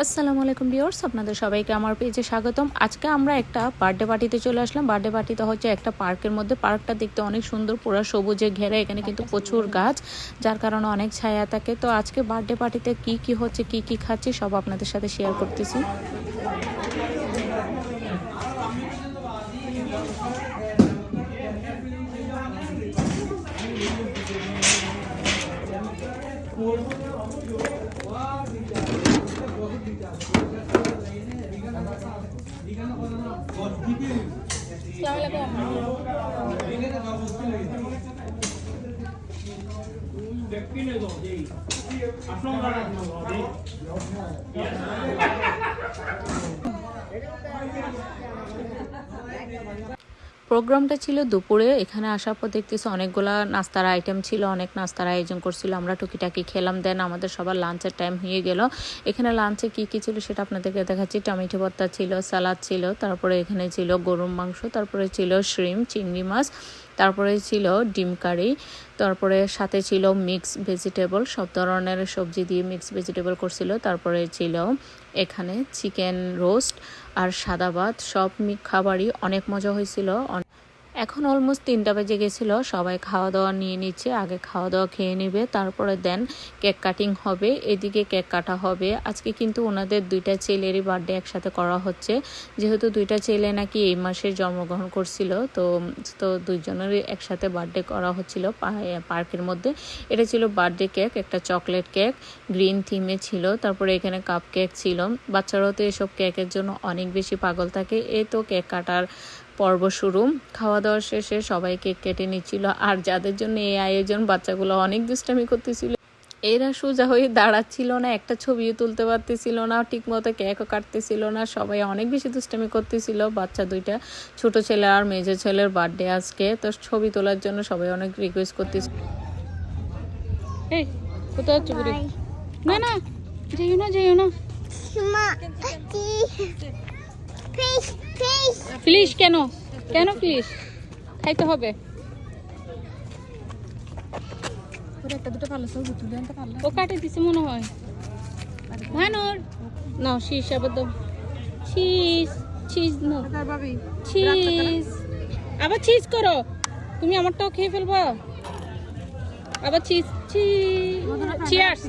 আসসালামু আলাইকুম ভিউয়ার্স, আপনাদের সবাইকে আমার পেজে স্বাগতম। আজকে আমরা একটা বার্থডে পার্টিতে চলে আসলাম। বার্থডে পার্টিতে হচ্ছে একটা পার্কের মধ্যে। পার্কটা দেখতে অনেক সুন্দর, পুরো সবুজে ঘেরা। এখানে কিন্তু প্রচুর গাছ, যার কারণে অনেক ছায়া থাকে। তো আজকে বার্থডে পার্টিতে কি কি হচ্ছে, কি কি খাচ্ছি, সব আপনাদের সাথে শেয়ার করতেছি। क्या लगा व्यक्ति ने दो दे अपनों का दो दे यस প্রোগ্রামটা ছিল দুপুরে। এখানে আসার পর দেখতেছি অনেকগুলা নাস্তার আইটেম ছিল, অনেক নাস্তার আয়োজন করছিল। আমরা টুকিটাকি খেলাম দেন আমাদের সবার লাঞ্চের টাইম হয়ে গেল। এখানে লাঞ্চে কি কি ছিল সেটা আপনাদেরকে দেখাচ্ছি। টমেটো ভর্তা ছিল সালাদ ছিল, তারপরে এখানে ছিল গরুর মাংস, তারপরে ছিল শ্রিম চিংড়ি মাছ, তারপরে ছিল ডিম কারি, তারপরে সাথে ছিল মিক্স ভেজিটেবল সব ধরনের সবজি দিয়ে মিক্স ভেজিটেবল করছিল। তারপরে ছিল এখানে চিকেন রোস্ট আর সাদা ভাত, সব খাবারই অনেক মজা হয়েছিল। এখন অলমোস্ট তিনটা বেজে গেছিল, সবাই খাওয়া দাওয়া নিয়ে নিচ্ছে, আগে খাওয়া দাওয়া খেয়ে নেবে, তারপরে দেন কেক কাটিং হবে, এদিকে কেক কাটা হবে। আজকে কিন্তু ওনাদের দুইটা ছেলেরই বার্থডে একসাথে করা হচ্ছে। যেহেতু দুইটা ছেলে নাকি এই মাসে জন্মগ্রহণ করছিল, তো তো দুইজনেরই একসাথে বার্থডে করা হচ্ছিল পার্কের মধ্যে। এটা ছিল বার্থডে কেক একটা চকলেট কেক গ্রিন থিমে ছিল, তারপরে এখানে কাপ কেক ছিল। বাচ্চারাও তো এসব কেকের জন্য অনেক বেশি পাগল থাকে এই তো কেক কাটার পর্ব শুরু। খাওয়া দাওয়া শেষে সবাই কেক কেটে নিচ্ছিল। আর যাদের জন্য এই আয়োজন বাচ্চাগুলো অনেক দুষ্টামি করতেছিল। এরা সোজা হয়ে দাঁড়াচ্ছিল না একটা ছবিও তুলতে পারতেছিল না ঠিক মতো কেকও কাটতেছিল না সবাই অনেক বেশি দুষ্টামি করতেছিল। বাচ্চা দুইটা ছোট ছেলে আর মেজো ছেলের বার্থডে আজকে। তো ছবি তোলার জন্য সবাই অনেক রিকোয়েস্ট করতেছিল। এই না না যেও না যেও না। প্লিজ কেন? কেন প্লিজ খাইতে হবে। ও কাটে দিছে মনে হয়। ভানুর নাও শীষ আবার দাও চিজ চিজ নাও চিজ আবার চিজ করো। তুমি আমারটাও খেয়ে ফেলবা। আবার cheese cheese cheers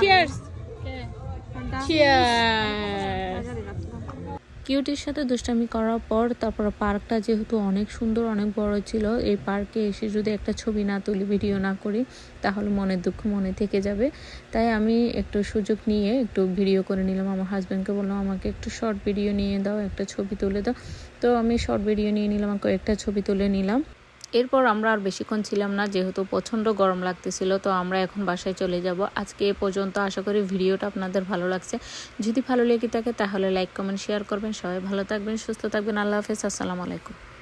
cheers cheers কিউটির সাথে দুষ্টামি করার পর তারপর পার্কটা যেহেতু অনেক সুন্দর, অনেক বড় ছিল, এই পার্কে এসে যদি একটা ছবি না তুলি, ভিডিও না করি, তাহলে মনের দুঃখ মনে থেকে যাবে। তাই আমি একটু সুযোগ নিয়ে একটু ভিডিও করে নিলাম। আমার হাজব্যান্ডকে বললাম, আমাকে একটু শর্ট ভিডিও নিয়ে দাও, একটা ছবি তুলে দাও। তো আমি শর্ট ভিডিও নিয়ে নিলাম, কয়েকটা ছবি তুলে নিলাম। এরপর আমরা আর বেশিক্ষণ ছিলাম না, যেহেতু প্রচণ্ড গরম লাগতেছিল, তো আমরা এখন বাসায় চলে যাব। আজকে এ পর্যন্ত আশা করি ভিডিওটা আপনাদের ভালো লাগছে। যদি ভালো লেগে থাকে তাহলে লাইক, কমেন্ট, শেয়ার করবেন। সবাই ভালো থাকবেন, সুস্থ থাকবেন। আল্লাহ হাফেজ, আসসালামু আলাইকুম।